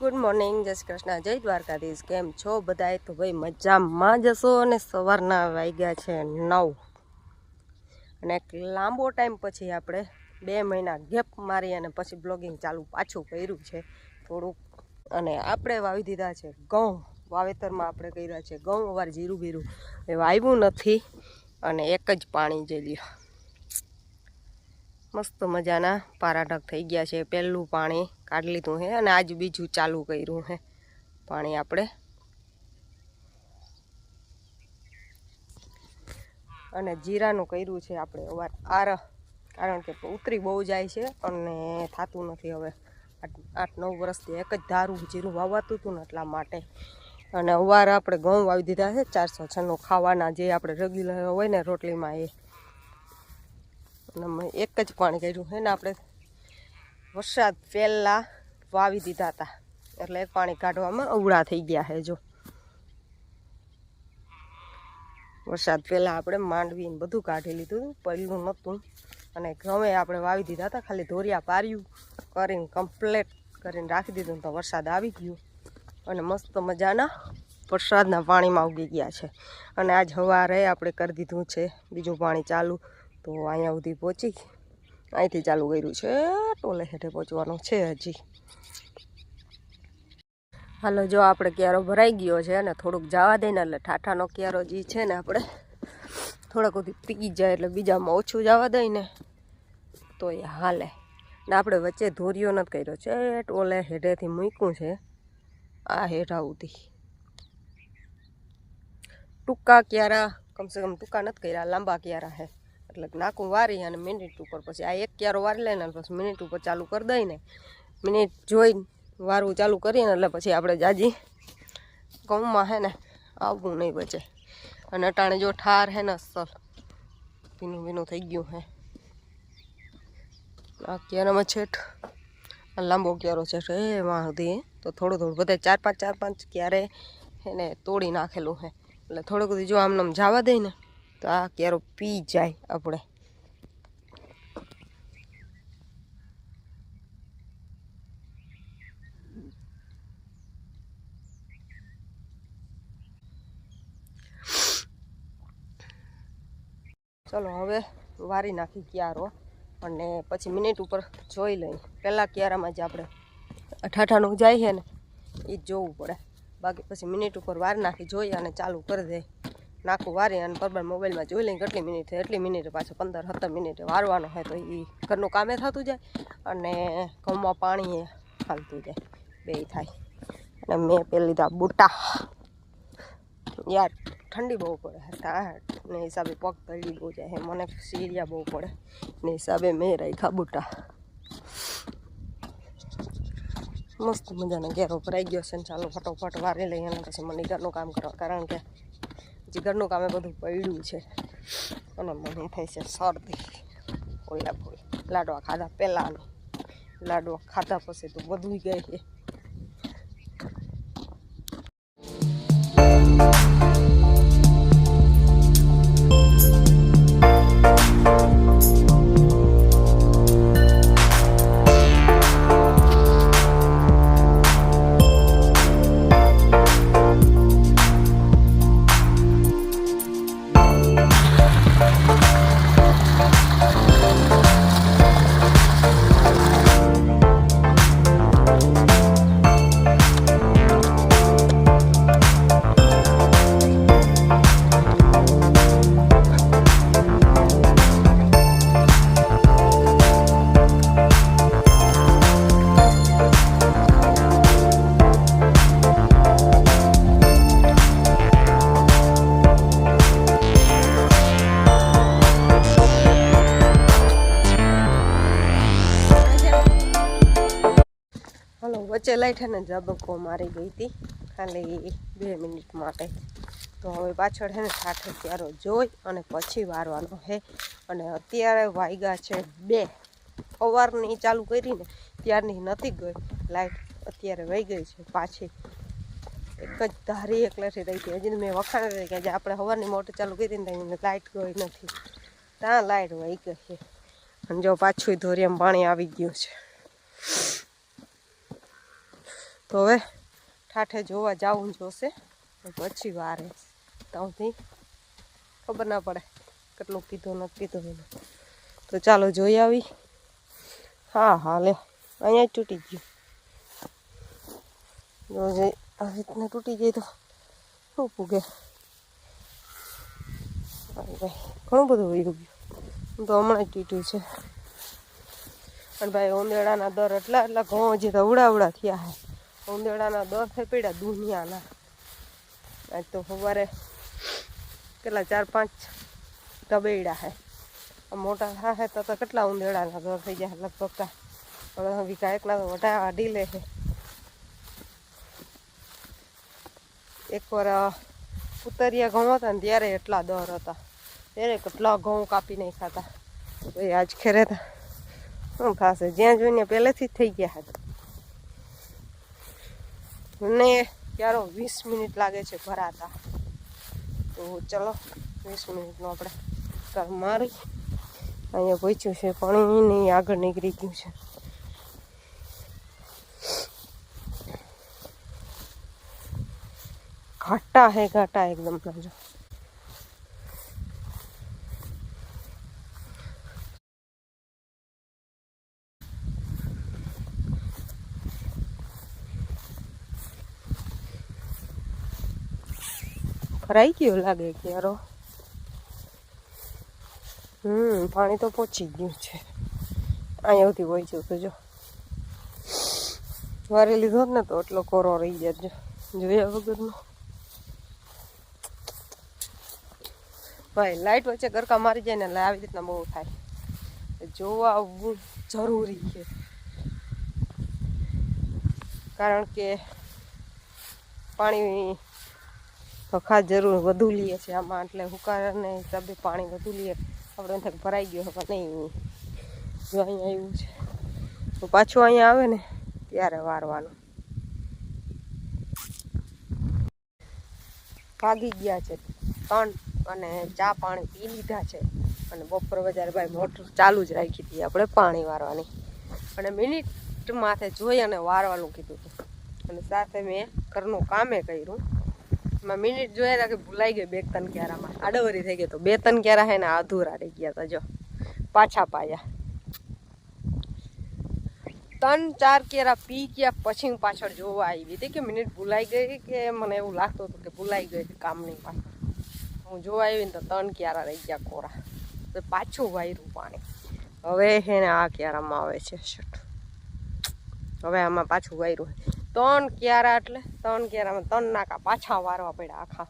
Good morning જય શ્રી કૃષ્ણ. જય દ્વારકાધીશ. કેમ છો બધાએ તો ભાઈ મજામાં જશો અને સવારના વાગ્યા છે નવ. અને એક લાંબો ટાઈમ પછી આપણે બે મહિના ગેપ મારી અને પછી બ્લોગિંગ ચાલુ પાછું કર્યું છે થોડુંક. અને આપણે વાવી દીધા છે ઘઉં. વાવેતરમાં આપણે કર્યા છે ઘઉં અવાર જીરું બીરું. એ વાવ્યું નથી અને એક જ પાણી જઈ લ્યો મસ્ત મજાના પારાઢક થઈ ગયા છે. પહેલું પાણી કાઢી લીધું છે અને આજ બીજું ચાલુ કર્યું છે પાણી આપણે. અને જીરાનું કર્યું છે આપણે અવાર આર, કારણ કે ઉતરી બહુ જાય છે, અને થતું નથી હવે. આઠ આઠ, નવ વર્ષથી એક જ ધારું જીરું વાવાતું હતું ને એટલા માટે. અને અવાર આપણે ઘઉં વાવી દીધા છે, ચારસો છન્નું ખાવાના જે આપણે રેગ્યુલર હોય ને રોટલીમાં એ. અને એક જ પાણી કર્યું એને આપણે વરસાદ પહેલાં વાવી દીધા હતા. એટલે પાણી કાઢવામાં અવળા થઈ ગયા છે જો. વરસાદ પહેલાં આપણે માંડવીને બધું કાઢી લીધું પહેલું નહોતું. અને ગમે આપણે વાવી દીધા હતા, ખાલી ધોરિયા પાર્યું, કરીને કમ્પ્લેટ કરીને રાખી દીધું તો વરસાદ આવી ગયો. અને મસ્ત મજાના વરસાદના પાણીમાં ઉગી ગયા છે. અને આજ સવારે આપણે કરી દીધું છે, બીજું પાણી ચાલુ. તો અહીંયા સુધી પહોંચી અહીંથી ચાલુ કર્યું છે, ટોલે હેઠે પહોંચવાનું છે હજી. હાલો, જો આપણે ક્યારો ભરાઈ ગયો છે અને થોડુંક જવા દઈને એટલે ઠાઠાનો ક્યારો જે છે ને આપણે થોડાક સુધી પીકી જાય એટલે બીજામાં ઓછું જવા દઈને તો એ હાલે. ને આપણે વચ્ચે ધોરીઓ નથી કર્યો છે, ટોલે હેઠેથી મૂક્યું છે, આ હેઠા સુધી. ટૂંકા ક્યારા, કમસે કમ ટૂંકા નથી કર્યા, લાંબા ક્યારા હે. એટલે નાકું વારી અને મિનિટ ઉપર પછી આ એક ક્યારો વારી લઈને પછી મિનિટ ઉપર ચાલુ કરી દઈને મિનિટ જોઈને વારવું ચાલુ કરીને એટલે પછી આપણે જાજી ઘઉંમાં હે ને આવવું નહીં બચે. અને અટાણે જો ઠાર હે ને અસલ. ભીનું ભીનું થઈ ગયું હે. આ ક્યારામાં છેઠ? આ લાંબો ક્યારો છે એ વાંધી. તો થોડું થોડું બધા ચાર પાંચ ચાર પાંચ ક્યારે એને તોડી નાખેલું હે. એટલે થોડુંક બધું જો આમને આમ જવા દઈ ને. તો આ ક્યારો પી જાય આપણે. ચલો હવે વારી નાખી ક્યારો અને પછી મિનિટ ઉપર જોઈ લઈ. પહેલાં ક્યારામાં જ આપણે અઠાઠાનું જાય છે ને એ જોવું પડે. બાકી પછી મિનિટ ઉપર વાર નાખી જોઈ અને ચાલુ કરી દે. નાખું વારી અને બરાબર મોબાઈલમાં જોઈ લઈને કેટલી મિનિટ એટલી મિનિટે પાછું પંદર સત્તર મિનિટે વારવાનો હોય તો એ ઘરનું કામે થતું જાય અને ઘઉંમાં પાણી હાલતું જાય, બે થાય. અને મેં પેલી લીધા બુટા. યાર, ઠંડી બહુ પડે ટાટ ને હિસાબે પગ તળી બહુ જાય મને સીરિયા બહુ પડે. ને હિસાબે મેં રાખ્યા બુટા. મસ્ત મજાનો ઘેરો ભરાઈ ગયો છે ને ચાલો ફટોફટ વારી લઈએ અને પછી મને ઘરનું કામ કરવા, કારણ કે હજી ઘરનું કામે બધું પડ્યું છે. અને મને થાય છે શરદી. ઓલા લાડવા ખાધા પહેલાંનું. લાડવા ખાધા પછી તો બધું ગઈ છે વચ્ચે ને ઝબકો મારી ગઈ હતી, ખાલી બે મિનિટ માટે. તો હવે પાછળ છે ને ઠાઠે ક્યારો જોઈ અને પછી વારવાનો હે. અને અત્યારે વાગ્યા છે બે. સવારની ચાલુ કરીને ત્યારની નથી ગઈ. લાઈટ અત્યારે વહી ગઈ છે પાછી. એક જ ધારી એકલાથી રહી હતી. હજી મેં વખાણ કરી કે આજે આપણે સવારની મોટર ચાલુ કરી ને ત્યાં લાઈટ ગઈ નથી. ત્યાં લાઈટ વહી ગઈ છે. અને જો પાછું ધોરિયામાં પાણી આવી ગયું છે. તો હવે ઠાઠે જોવા જવું જોશે પછી વારે. ત્યાંથી ખબર ના પડે કેટલું કીધું નથી કીધું એને. તો ચાલો જોઈ આવી. હા હા લે અહીંયા જ તૂટી ગયું. જો જે આ રીતને તૂટી જાય તો શું પૂગે? ઘણું બધું વયું ગયું. તો હમણાં જ તૂટ્યું છે. પણ ભાઈ ઉંદેડાના દર એટલા એટલા ઘઉં હજી તો ઉડા ઉડા થયા છે. ઉંદેડાના દોર પડ્યા દુનિયાના. આજ તો સવારે કેટલા ચાર પાંચ તબેડા હે. મોટા થાય તો તો કેટલા ઉંદેડાના દોર થઈ જાય લગભગ કા હવે વીઘા એકલા તો વટા વાઢી લે છે એકવાર ઉતરિયા ઘઉં હતા ને ત્યારે એટલા દર હતા. ત્યારે કેટલા ઘઉં કાપી નહીં ખાતા ભાઈ આજ ખેરે હતા શું થશે? જ્યાં જોઈને પહેલેથી જ થઈ ગયા હતા. ને ક્યારો વીસ મિનિટ લાગે છે ભરાતા. તો ચલો, વીસ મિનિટનો આપણે મારી. અહીંયા પહોંચ્યું છે, પાણી નહીં આગળ નીકળી ગયું છે. ઘાટા હે, ઘાટા એકદમ જો ભરાઈ ગયો લાગે ક્યારો? હમ, પાણી તો પહોંચી ગયું છે. અહીંયા સુધી પહોંચ્યું તો જો. વારે લીધો ને તો એટલો કોરો રહી જાય જોયા વગરનો. ભાઈ, લાઈટ વચ્ચે ગરકા મારી જાય ને એટલે આવી રીતના બહુ થાય. જોવા આવવું જરૂરી છે. કારણ કે પાણી ખાસ જરૂર વધુ લઈએ છીએ આમાં, એટલે હુકારાને હિસાબે પાણી વધુ લઈએ. આપણે એમ ભરાઈ ગયો હવે નહીં. જો અહીંયા આવ્યું છે. તો પાછું અહીંયા આવે ને, ત્યારે વારવાનું. ભાગી ગયા છે. ત્રણ અને ચા પાણી પી લીધા છે. અને બપોર બજાર ભાઈ મોટર ચાલુ જ રાખી હતી આપણે પાણી વારવાની. અને મિનિટ માથે જોઈ અને વારવાનું કીધું હતું. અને સાથે મેં ઘરનું કામે કર્યું. એમાં મિનિટ જોયા હતા કે ભૂલાઈ ગઈ બે ત્રણ ક્યારામાં. આડવરી થઈ ગઈ તો બે ત્રણ ક્યારા હે ને અધૂરા રહી ગયા હતા જો. પાછા પાયા. ત્રણ ચાર કેરા પી ગયા, પછી પાછળ જોવા આવી હતી કે મિનિટ ભૂલાઈ ગઈ કે મને એવું લાગતું હતું કે ભૂલાઈ ગઈ છે કામની પાછળ. હું જોવા આવી ને તો ત્રણ ક્યારા રહી ગયા કોરા. તો પાછું વાયરું પાણી. હવે હે ને આ ક્યારામાં આવે છે શટ. હવે આમાં પાછું વાયરું ત્રણ ક્યારા એટલે ત્રણ ક્યારામાં ત્રણ નાકા પાછા વારવા પડ્યા આખા.